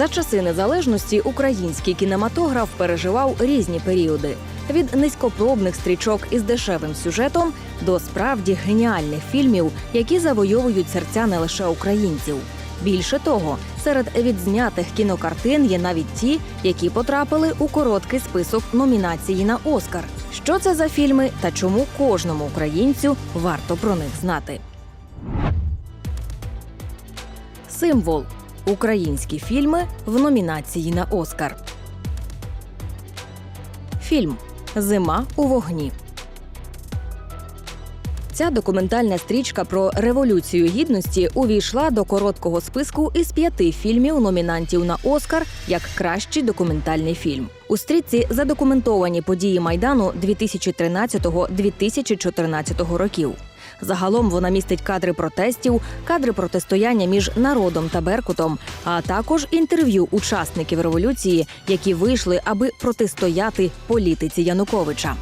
За часи незалежності український кінематограф переживав різні періоди. Від низькопробних стрічок із дешевим сюжетом до справді геніальних фільмів, які завойовують серця не лише українців. Більше того, серед відзнятих кінокартин є навіть ті, які потрапили у короткий список номінації на Оскар. Що це за фільми та чому кожному українцю варто про них знати? Символ українські фільми в номінації на Оскар. Фільм Зима у вогні. Ця документальна стрічка про революцію гідності увійшла до короткого списку із п'яти фільмів номінантів на Оскар як кращий документальний фільм. У стрічці задокументовані події майдану 2013-2014 років. Загалом вона містить кадри протестів, кадри протистояння між народом та Беркутом, а також інтерв'ю учасників революції, які вийшли, аби протистояти політиці Януковича.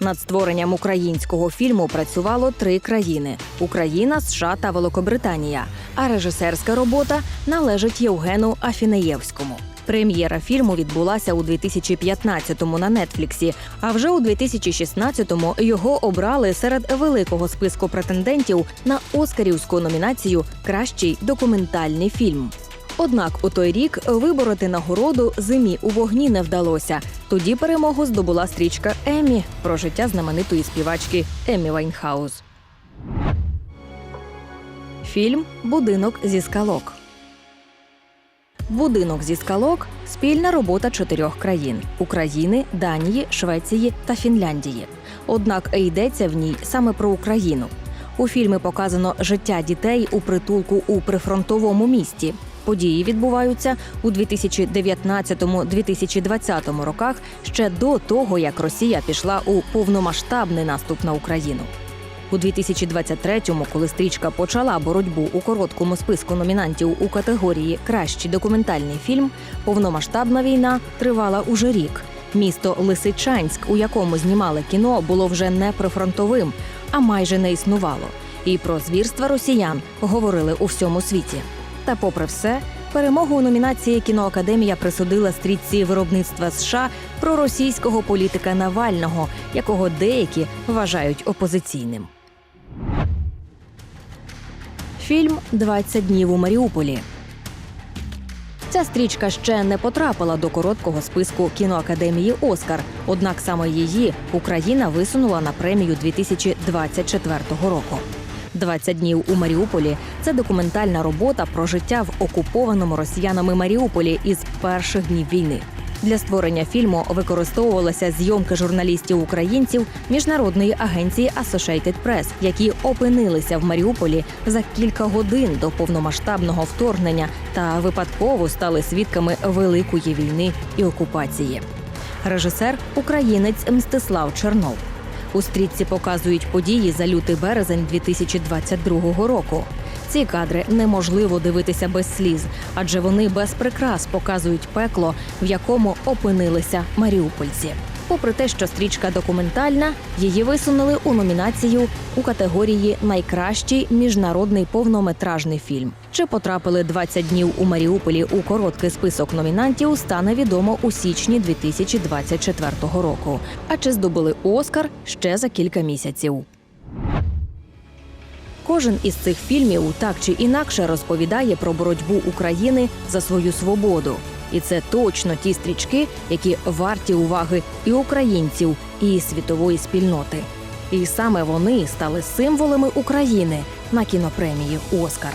Над створенням українського фільму працювало три країни: Україна, США та Великобританія. А режисерська робота належить Євгену Афінеєвському. Прем'єра фільму відбулася у 2015-му на Нетфліксі. А вже у 2016-му його обрали серед великого списку претендентів на Оскарівську номінацію Кращий документальний фільм. Однак у той рік вибороти нагороду зимі у вогні не вдалося. Тоді перемогу здобула стрічка Еммі про життя знаменитої співачки Еммі Вайнхаус. Фільм Будинок зі скалок. Будинок зі скалок спільна робота чотирьох країн України, Данії, Швеції та Фінляндії. Однак йдеться в ній саме про Україну. У фільмі показано життя дітей у притулку у прифронтовому місті. Події відбуваються у 2019-2020 роках ще до того, як Росія пішла у повномасштабний наступ на Україну. У 2023-му, коли стрічка почала боротьбу у короткому списку номінантів у категорії Кращий документальний фільм, повномасштабна війна тривала уже рік. Місто Лисичанськ, у якому знімали кіно, було вже не прифронтовим, а майже не існувало. І про звірства росіян говорили у всьому світі. Та, попри все, перемогу у номінації кіноакадемія присудила стрічці виробництва США про російського політика Навального, якого деякі вважають опозиційним. Фільм «20 днів у Маріуполі. Ця стрічка ще не потрапила до короткого списку кіноакадемії Оскар. Однак саме її Україна висунула на премію 2024 року. «20 днів у Маріуполі це документальна робота про життя в окупованому росіянами Маріуполі із перших днів війни. Для створення фільму використовувалися зйомки журналістів українців міжнародної агенції Associated Press, які опинилися в Маріуполі за кілька годин до повномасштабного вторгнення та випадково стали свідками великої війни і окупації. Режисер українець Мстислав Чернов. У стрічці показують події за лютий березень 2022 року. Ці кадри неможливо дивитися без сліз, адже вони без прикрас показують пекло, в якому опинилися маріупольці. Попри те, що стрічка документальна, її висунули у номінацію у категорії Найкращий міжнародний повнометражний фільм. Чи потрапили 20 днів у Маріуполі у короткий список номінантів, стане відомо у січні 2024 року. А чи здобули Оскар ще за кілька місяців? Кожен із цих фільмів так чи інакше розповідає про боротьбу України за свою свободу. І це точно ті стрічки, які варті уваги і українців, і світової спільноти. І саме вони стали символами України на кінопремії Оскар.